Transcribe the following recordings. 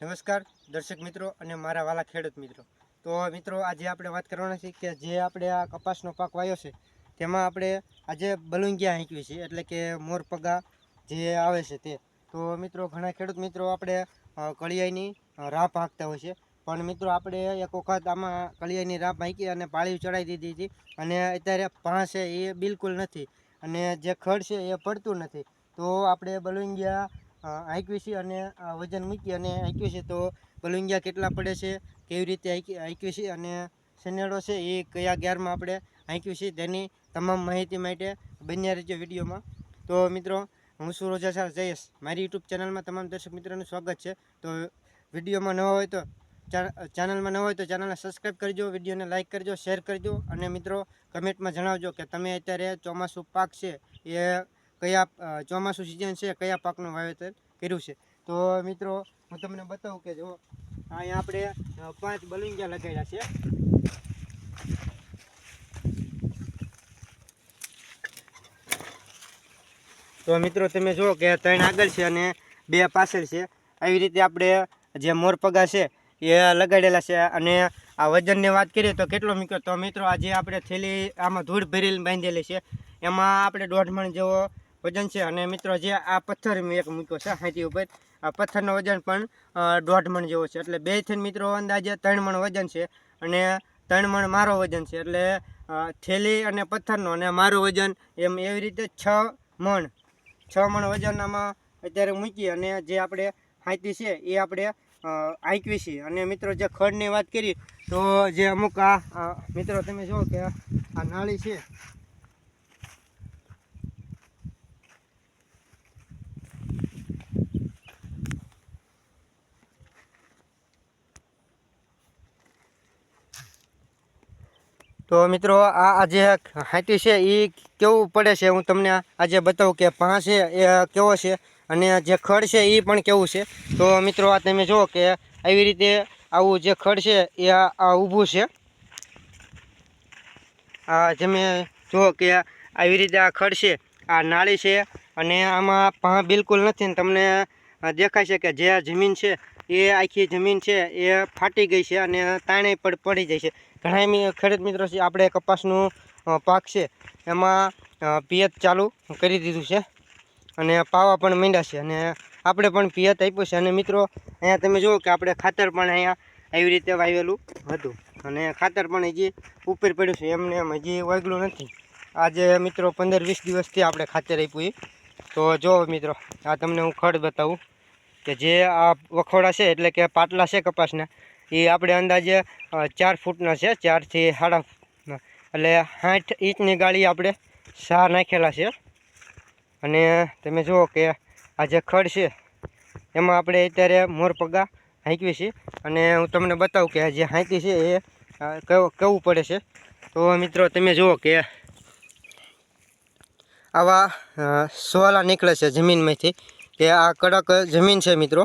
નમસ્કાર, દર્શક મિત્રો અને મારા વાલા ખેડૂત મિત્રો. તો મિત્રો, આજે આપણે વાત કરવાના છે કે જે આપણે આ કપાસનો પાક વાયો છે, તેમાં આપણે આજે બલુંગિયા હાંકવી છે, એટલે કે મોરપગા જે આવે છે તે. તો મિત્રો, ઘણા ખેડૂત મિત્રો આપણે કળિયાઈની રાપ હાંકતા હોય છે. પણ મિત્રો, આપણે એક વખત આમાં કળિયાઈની રાપ હાંકી અને પાળી ચડાવી દીધી હતી અને અત્યારે ભાં છે એ બિલકુલ નથી. અને જે ખડ છે એ પડતું નથી. તો આપણે બલુંગિયા હાંકવી અને વજન મૂકી અને છે. તો બલુંગિયા કેટલા પડે છે? કેવી રીતે હાંકી અને શનેડો છે એ કયા ગેરમાં આપણે છે? તેની તમામ માહિતી માટે બન્યા રહેજો વિડીયોમાં. તો મિત્રો, હું છું રોજા સર જયેશ. મારી યુટ્યુબ ચેનલમાં તમામ દર્શક મિત્રોનું સ્વાગત છે. તો વિડીયોમાં ન હોય તો ચેનલમાં ન હોય તો ચેનલને સબસ્ક્રાઈબ કરજો, વિડીયોને લાઇક કરજો, શેર કરજો અને મિત્રો, કમેન્ટમાં જણાવજો કે તમે અત્યારે ચોમાસું પાક છે એ કયા ચોમાસું સિઝન છે, કયા પાકનું વાવેતર કર્યું છે. તો મિત્રો, હું તમને બતાવું કે જો, અહીંયા આપણે પાંચ બલુંગિયા લગાવ્યા છે. તો મિત્રો, તમે જુઓ કે ત્રણ આગળ છે અને બે પાછળ છે. આવી રીતે આપણે જે મોરપગા છે, એ લગાડેલા છે. અને આ વજનની વાત કરીએ તો કેટલો મિત્રો તો મિત્રો, આજે આપણે થેલી આમાં ધૂળ ભરેલી બાંધેલી છે. એમાં આપણે દોઢ મણ જેવો વજન છે. અને મિત્રો, જે આ પથ્થર મેં એક મૂક્યો છે હાથી ઉપર. આ પથ્થરનો વજન પણ દોઢ મણ જેવો છે. એટલે બે થઈને મિત્રો, અંદાજે ત્રણ મણ વજન છે. અને ત્રણ મણ મારો વજન છે. એટલે થેલી અને પથ્થરનો અને મારું વજન એમ એવી રીતે છ મણ. છ મણ વજન આમાં અત્યારે મૂકી અને જે આપણે હાંતી છે, એ આપણે આંકવી છીએ અને મિત્રો, જે ખડની વાત કરી તો જે અમુક આ મિત્રો, તમે જુઓ કે આ નાળી છે તો મિત્રો, આ આજે હાંટી છે એ કેવું પડે છે? હું તમને આજે બતાવું કે પા છે, એ કેવો છે અને જે ખડ છે એ પણ કેવું છે? તો મિત્રો, આ તમે જુઓ કે આવી રીતે આવું જે ખડ છે, એ આ ઊભું છે. આ તમે જુઓ કે આવી રીતે આ ખડ છે, આ નાળી છે અને આમાં પા બિલકુલ નથી ને તમને દેખાય છે કે જે જમીન છે, એ આખી જમીન છે, એ ફાટી ગઈ છે અને તાણે પણ પડી જાય છે. ઘણા ખેડૂત મિત્રો છે, આપણે કપાસનું પાક છે, એમાં પિયત ચાલુ કરી દીધું છે અને પાવા પણ માંડ્યા છે અને આપણે પણ પિયત આપ્યું છે અને મિત્રો, અહીંયા તમે જુઓ કે આપણે ખાતર પણ અહીંયા આવી રીતે વાવેલું હતું અને ખાતર પણ હજી ઉપર પડ્યું છે, એમને એમ હજી વાગલું નથી. આજે મિત્રો પંદર વીસ દિવસથી આપણે ખાતર આપ્યું તો જો મિત્રો, આ તમને હું ખડ બતાવું કે જે આ વખોડા છે એટલે કે પાટલા છે કપાસના એ આપણે અંદાજે ચાર ફૂટના છે, ચારથી સાડા એટલે સાઠ ઇંચની ગાળી આપણે સા નાખેલા છે. અને તમે જુઓ કે આ જે ખડ છે, એમાં આપણે અત્યારે મોરપગા હાંકવી છે. અને હું તમને બતાવું કે જે હાંકી છે એ કેવું પડે છે. તો મિત્રો તમે જુઓ કે આવા સોલા નીકળે છે જમીનમાંથી, કે આ કડક જમીન છે મિત્રો.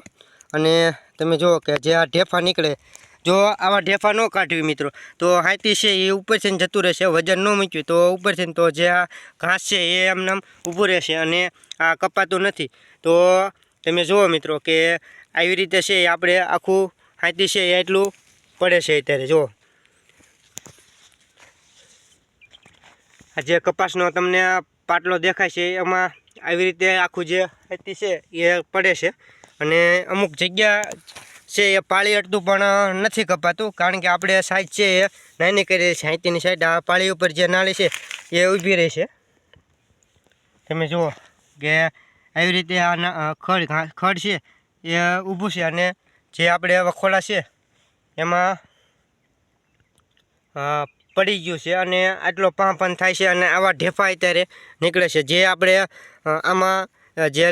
અને તમે જુઓ કે જે આ ઢેફા નીકળે, જો આવા ઢેફા ન કાઢવી મિત્રો, તો હાથી છે એ ઉપરથી ને જતું રહેશે, વજન ન મૂક્યું તો ઉપરથી છે તો જે આ ઘાસ છે એ એમને ઊભું રહેશે અને આ કપાતું નથી. તો તમે જુઓ મિત્રો કે આવી રીતે છે આપણે આખું હાથી છે એ એટલું પડે છે અત્યારે, જુઓ. આ જે કપાસનો તમને પાટલો દેખાય છે, એમાં આવી રીતે આખું જે ખેતી છે એ પડે છે. અને અમુક જગ્યા છે એ પાળી અડધું પણ નથી કપાતું. કારણ કે આપણે સાઈડ છે એ નાની કરી હાથીની સાઈડ આ પાળી ઉપર જે નાળી છે એ ઊભી રહી છે. તમે જુઓ કે આવી રીતે આ ખડ ખડ છે એ ઊભું છે અને જે આપણે વખોડા છે એમાં પડી ગયું છે અને આટલો પાં પણ થાય છે અને આવા ઢેફા અત્યારે નીકળે છે. જે આપણે આમાં જે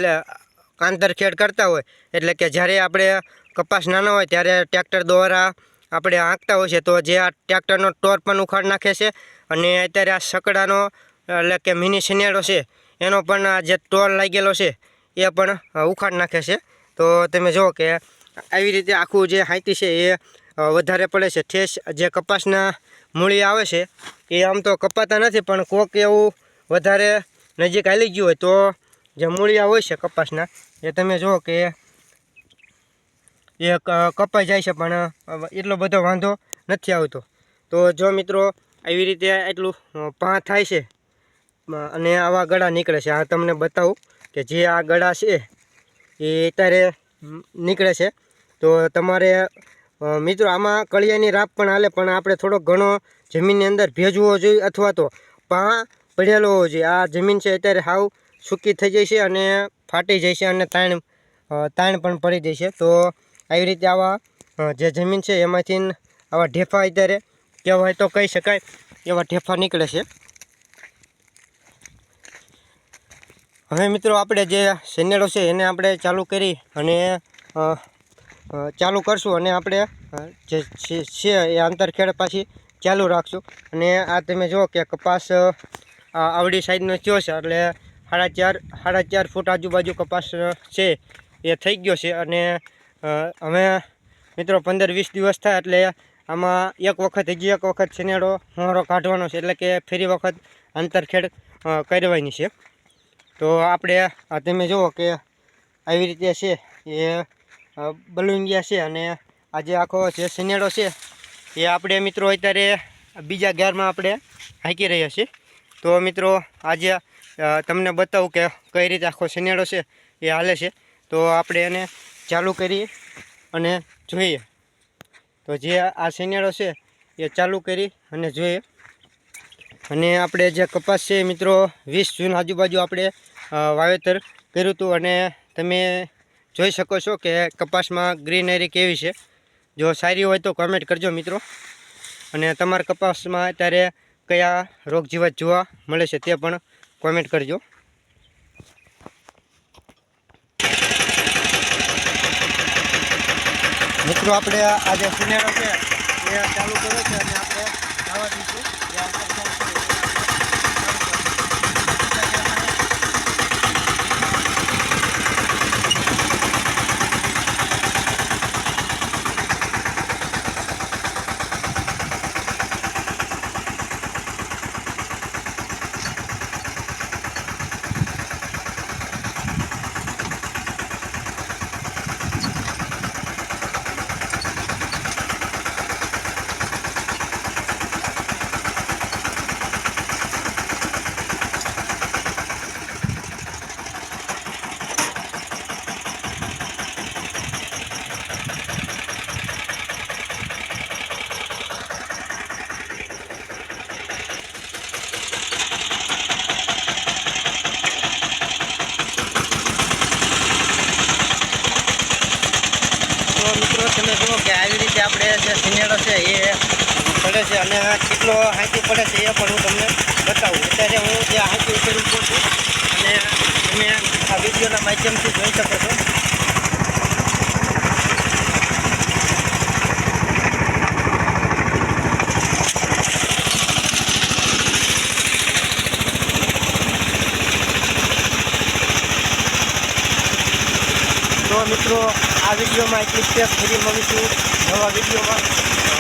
લ- ખેડ કરતા હોય. એટલે કે જ્યારે આપણે કપાસ નાનો હોય ત્યારે ટ્રેક્ટર દ્વારા આપણે આંકતા હોય છે, તો જે આ ટ્રેક્ટરનો ટોર પણ ઉખાડ નાખે છે અને અત્યારે આ સકડાનો, એટલે કે મિની સિનેડો છે, એનો પણ આ જે ટોર લાગેલો છે, એ પણ ઉખાડ નાખે છે. તો તમે જુઓ કે આવી રીતે આખું જે હાઈતી છે, એ વધારે પડે છે. ઠેસ જે કપાસના મૂળી આવે છે, એ આમ તો કપાતા નથી, પણ કોક એવું વધારે નજીક આવી ગયું હોય તો જે મૂળિયા હોય છે કપાસના, એ તમે જુઓ કે એ કપાઈ જાય છે, પણ એટલો બધો વાંધો નથી આવતો. તો જો મિત્રો, આવી રીતે એટલું પાં થાય છે અને આવા ગળા નીકળે છે. આ તમને બતાવું કે જે આ ગળા છે, એ અત્યારે નીકળે છે. તો તમારે મિત્રો, આમાં કળિયાની રાપ પણ હાલે, પણ આપણે થોડો ઘણો જમીનની અંદર ભેજવો જોઈએ, અથવા તો પા પડેલો હોવો જોઈએ. આ જમીન છે, અત્યારે હાવ સૂકી થઈ જાય છે અને ફાટી જાય છે અને તાણ તાણ પણ પડી જાય છે તો આવી રીતે આવા જે જમીન છે એમાંથી આવા ઢેફા અત્યારે કહેવાય તો કહી શકાય, એવા ઢેફા નીકળે છે. હવે મિત્રો આપણે જે સેનેડો છે એને આપણે ચાલુ કરી અને ચાલુ કરશું અને આપણે જે છે- એ આંતરખેડ પાછી ચાલુ રાખશું. અને આ તમે જુઓ કે કપાસ આવડી સાઈઝનો થયો છે એટલે સાડા ચાર સાડા ચાર ફૂટ આજુબાજુ કપાસ છે, એ થઈ ગયો છે અને અમે મિત્રો પંદર વીસ દિવસ થાય એટલે આમાં એક વખત, હજી એક વખત શનેડો હોરો કાઢવાનો છે એટલે કે ફરી વખત આંતરખેડ કરવાની છે. તો આપણે, આ તમે જુઓ કે આવી રીતે છે, એ બલુંગિયા છે અને આજે આખો જે શનેડો છે, એ આપણે મિત્રો અત્યારે બીજા ગેરમાં આપણે હાંકી રહ્યા છીએ. તો મિત્રો આજે તમને બતાવું કે કઈ રીતે આખો શનેડો છે, એ હાલે છે. તો આપણે એને ચાલુ કરી અને જોઈએ. તો જે આ શનેડો છે, એ ચાલુ કરી અને જોઈએ. અને આપણે જે કપાસ છે, મિત્રો, વીસ જૂન આજુબાજુ આપણે વાવેતર કર્યું હતું. અને તમે જોઈ શકો છો કે કપાસમાં ગ્રીનરી કેવી છે. જો સારી હોય તો કોમેન્ટ કરજો, મિત્રો. અને તમારા કપાસમાં અત્યારે કયા રોગ જીવાત જોવા મળે છે તે પણ કોમેન્ટ કરજો. મિત્રો આપણે આજે સિનેરો છે એ ચાલુ કર્યો છે અને આપણે જવા દઈશું જે અંતર ચાલુ છે એ તો મિત્રો કે આવી રીતે આપણે જે સિનેડો છે એ પડે છે અને કેટલો હાંકી પડે છે એ પણ હું તમને બતાવું. અત્યારે હું જે હાંકી ઉપર ઊભો છું અને તમે આ વિડીયોના માધ્યમથી જોઈ શકો છો. મિત્રો આ વિડીયોમાં એટલી સ્ટેપ ફરી મળીશું નવા વિડીયોમાં.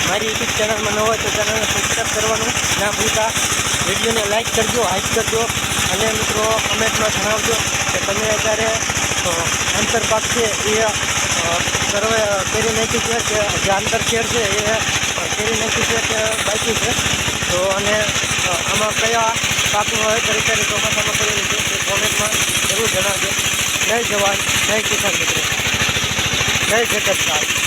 મારી યુટ્યુબ ચેનલમાં ન હોય તો ચેનલને સબસ્ક્રાઈબ કરવાનું ના ભૂલતા. વિડીયોને લાઇક કરજો હાઇક કરજો. અને મિત્રો કમેન્ટમાં જણાવજો કે તમે અત્યારે અ, આંતરપાક છે એ સર્વે કરી નાખ્યું છે કે જે આંતરખેડ છે એ કરી નાખ્યું છે કે બાકી છે. તો અને આમાં કયા પાકનું વાવેતર તરીકે ચોમાસામાં કરેલું છે તે કોમેન્ટમાં જરૂર જણાવજો. જય જવાન જય કિસાન મિત્રો. જય જગત સાહેબ